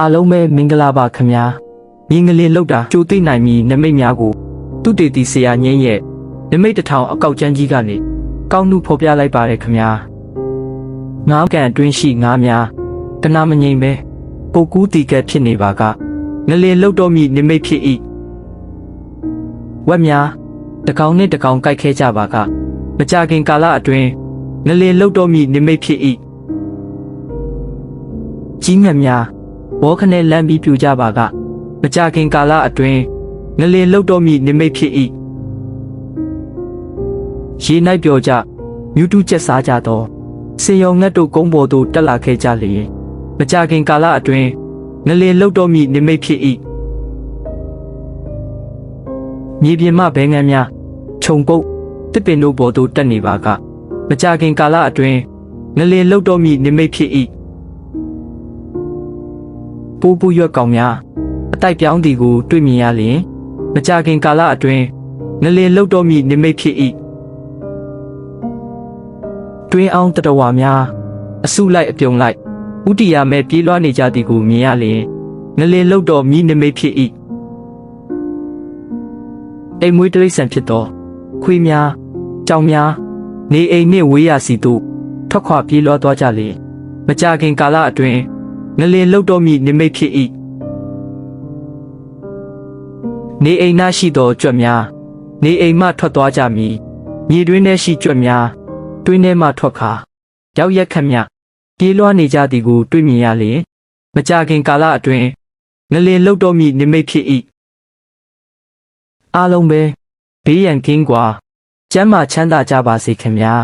အားလုံးပဲမင်္ဂလာပါခင်ဗျာမြင်းကလေးလောက်တာကြိုသိနိုင်မီနမိတ်များကိုသူတေတီဆရာငင်းရဲ့နမိတ်တစ်ထောင်အကောက်ကျန်းကြီးကနေကောင်းနှုဖော်ပြလိုက်ပါတယ်ခင်ဗျာငါးကန်အတွင်းရှိငါးများတနာမငိမ့်ပဲပုတ်ကူးတီကက်ဖြစ်နေပါကငလင်လောက်တော့မိနမိတ်ဖြစ်၏ဝက်များတကောင်နဲ့တကောင်ကြိုက်ခဲကြပါကမကြခင်ကာလအတွင်းငလင်လောက်တော့မိနမိတ်ဖြစ်၏ကြီးမြတ်များ ဘောခနဲ့လမ်းပြီးပြူကြပါကမကြခင်ကာလအတွင်းငလင်လှုပ်တော်မီနိမိတ်ဖြစ်၏ရေ၌ပျော်ကြမြူးတူးကျက်စားကြသောစင်ရောင်ငတ်တို့ကုန်းပေါ်သို့တက်လာခဲ့ကြလျင်မကြခင်ကာလအတွင်းငလင်လှုပ်တော်မီနိမိတ်ဖြစ်၏မြေပြင်မှဘဲငန်းများခြုံပုတ်တစ်ပင်တို့ပေါ်သို့တက်နေပါကမကြခင်ကာလအတွင်းငလင်လှုပ်တော်မီနိမိတ်ဖြစ်၏ ပူပူရွက်ကောင်များအတိုက်ပြောင်းသည်ကိုတွေ့မြင်ရလျင်မကြခင်ကာလအတွင်းငလင်လှုပ်တော်မီနိမိတ်ဖြစ်၏တွင်းအောင်တတဝါများအစုလိုက်အပြုံလိုက်ဥတီယာမဲ့ပြေးလွှားနေကြသည်ကိုမြင်ရလျင်ငလင်လှုပ်တော်မီနိမိတ်ဖြစ်၏အိမ်မွေးတိရစ္ဆာန်ဖြစ်သော ခွေးများကြောင်များနေအိမ်နှင့်ဝေးရစီသို့ထွက်ခွာပြေးလွှားသွားကြလေမကြခင်ကာလအတွင်း ငလင်လှုပ်တော်မီနိမိတ်ဖြစ်၏နေအိမ်၌ရှိသောကြွက်များနေအိမ်မှထွက်သွားကြမည်မြေတွင်းထဲရှိကြွက်များတွင်းထဲမှထွက်ခါရောက်ရက်ခတ်မြပြေးလွှားနေကြသည်ကိုတွေ့မြင်ရလေမကြခင်ကာလအတွင်းငလင်လှုပ်တော်မီနိမိတ်ဖြစ်၏အားလုံးပဲဘေးရန်ကင်းကွာကျမ်းမာချမ်းသာကြပါစေခင်ဗျာ